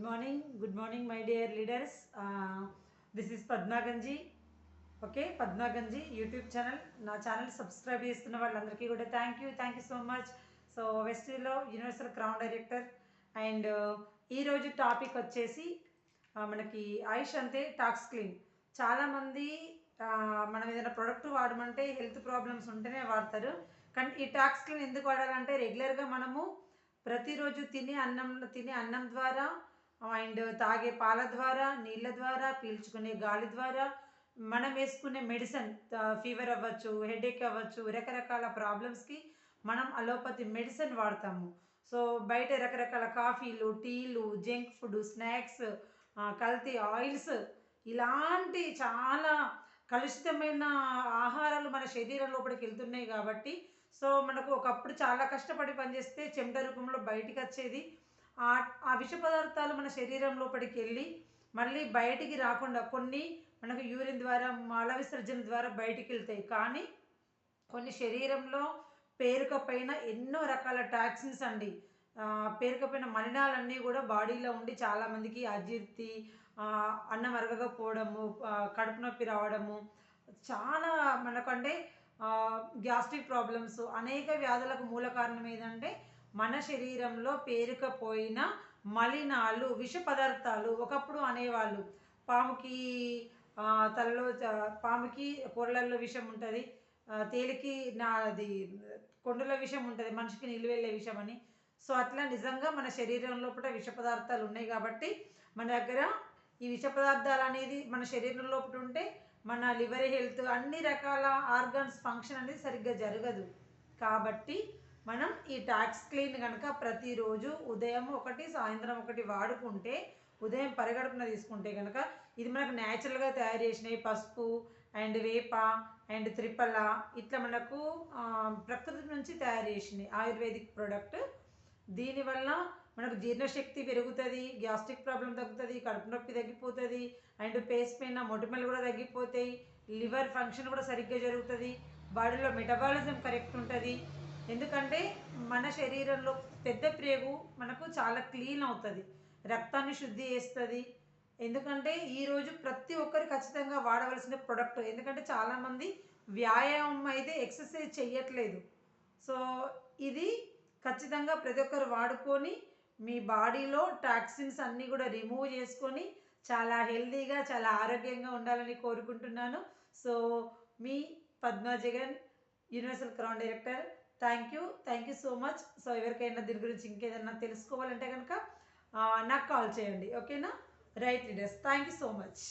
Good morning good morning my dear leaders. This is is okay Padmaganji YouTube channel. నా channel subscribe చేస్తున్న వాళ్ళందరికీ కూడా thank you thank you so much so వెస్ట్లో universal crown director and ఈరోజు topic వచ్చేసి మనకి ఆయుష్ అంతే talks clean. చాలామంది మనం ఏదైనా ప్రోడక్ట్ వాడమంటే హెల్త్ ప్రాబ్లమ్స్ ఉంటేనే వాడతారు. కానీ ఈ టాక్స్ క్లీన్ ఎందుకు వాడాలంటే రెగ్యులర్గా మనము ప్రతిరోజు తినే అన్నం తినే అన్నం ద్వారా అండ్ తాగే పాల ద్వారా నీళ్ళ ద్వారా పీల్చుకునే గాలి ద్వారా మనం వేసుకునే మెడిసిన్ ఫీవర్ అవ్వచ్చు హెడేక్ అవ్వచ్చు రకరకాల ప్రాబ్లమ్స్కి మనం అలోపతి మెడిసిన్ వాడతాము. సో బయట రకరకాల కాఫీలు టీలు జంక్ ఫుడ్ స్నాక్స్ కల్తీ ఆయిల్స్ ఇలాంటి చాలా కలుషితమైన ఆహారాలు మన శరీరం లోపలికి వెళ్తున్నాయి కాబట్టి సో మనకు ఒకప్పుడు చాలా కష్టపడి పనిచేస్తే చెమట రూపంలో బయటికి వచ్చేది. ఆ ఆ విష పదార్థాలు మన శరీరం లోపలికి వెళ్ళి మళ్ళీ బయటికి రాకుండా కొన్ని మనకు యూరిన్ ద్వారా మల విసర్జన ద్వారా బయటికి వెళ్తాయి. కానీ కొన్ని శరీరంలో పేరుకపోయిన ఎన్నో రకాల టాక్సిన్స్ అండి. పేరుకపోయిన మలినాలన్నీ కూడా బాడీలో ఉండి చాలామందికి అజీర్తి అన్నం అరగకపోవడము కడుపు నొప్పి రావడము చాలా మనకంటే గ్యాస్ట్రిక్ ప్రాబ్లమ్స్ అనేక వ్యాధులకు మూల కారణం ఏంటంటే మన శరీరంలో పేరుకపోయిన మలినాలు విష పదార్థాలు ఒకప్పుడు అనేవాళ్ళు. పాముకి తలలో పాముకి కొరలలో విషం ఉంటుంది తేలికి నా అది కొండల విషం ఉంటుంది మనిషికి నిలువెళ్ళే విషం అని. సో అట్లా నిజంగా మన శరీరం లోపల విష పదార్థాలు ఉన్నాయి కాబట్టి మన దగ్గర ఈ విష పదార్థాలు అనేది మన శరీరం లోపల ఉంటే మన లివర్ హెల్త్ అన్ని రకాల ఆర్గన్స్ ఫంక్షన్ అనేది సరిగ్గా జరగదు. కాబట్టి మనం ఈ టాక్స్ క్లీన్ కనుక ప్రతిరోజు ఉదయం ఒకటి సాయంత్రం ఒకటి వాడుకుంటే ఉదయం పరిగడుపున తీసుకుంటే కనుక ఇది మనకు న్యాచురల్గా తయారు చేసినవి పసుపు అండ్ వేప అండ్ త్రిపల ఇట్లా మనకు ప్రకృతి నుంచి తయారు చేసినవి ఆయుర్వేదిక్ ప్రోడక్ట్ దీనివల్ల మనకు జీర్ణశక్తి పెరుగుతుంది గ్యాస్ట్రిక్ ప్రాబ్లం తగ్గుతుంది కడుపు నొప్పి తగ్గిపోతుంది అండ్ పేస్ పైన మొటిమలు కూడా తగ్గిపోతాయి లివర్ ఫంక్షన్ కూడా సరిగ్గా జరుగుతుంది బాడీలో మెటబాలిజం కరెక్ట్ ఉంటుంది. ఎందుకంటే మన శరీరంలో పెద్ద ప్రేగు మనకు చాలా క్లీన్ అవుతుంది. రక్తాన్ని శుద్ధి చేస్తుంది. ఎందుకంటే ఈరోజు ప్రతి ఒక్కరు ఖచ్చితంగా వాడవలసిన ప్రొడక్ట్ ఎందుకంటే చాలామంది వ్యాయామం అయితే ఎక్సర్సైజ్ చేయట్లేదు సో ఇది ఖచ్చితంగా ప్రతి ఒక్కరు వాడుకొని మీ బాడీలో టాక్సిన్స్ అన్నీ కూడా రిమూవ్ చేసుకొని చాలా హెల్తీగా చాలా ఆరోగ్యంగా ఉండాలని కోరుకుంటున్నాను. So me Padma Jagan universal crown director thank you thank you so much so ఎవరికైనా దీని గురించి ఇంకేదైనా తెలుసుకోవాలంటే కనుక నాకు కాల్ చేయండి. ఓకేనా right leaders thank you so much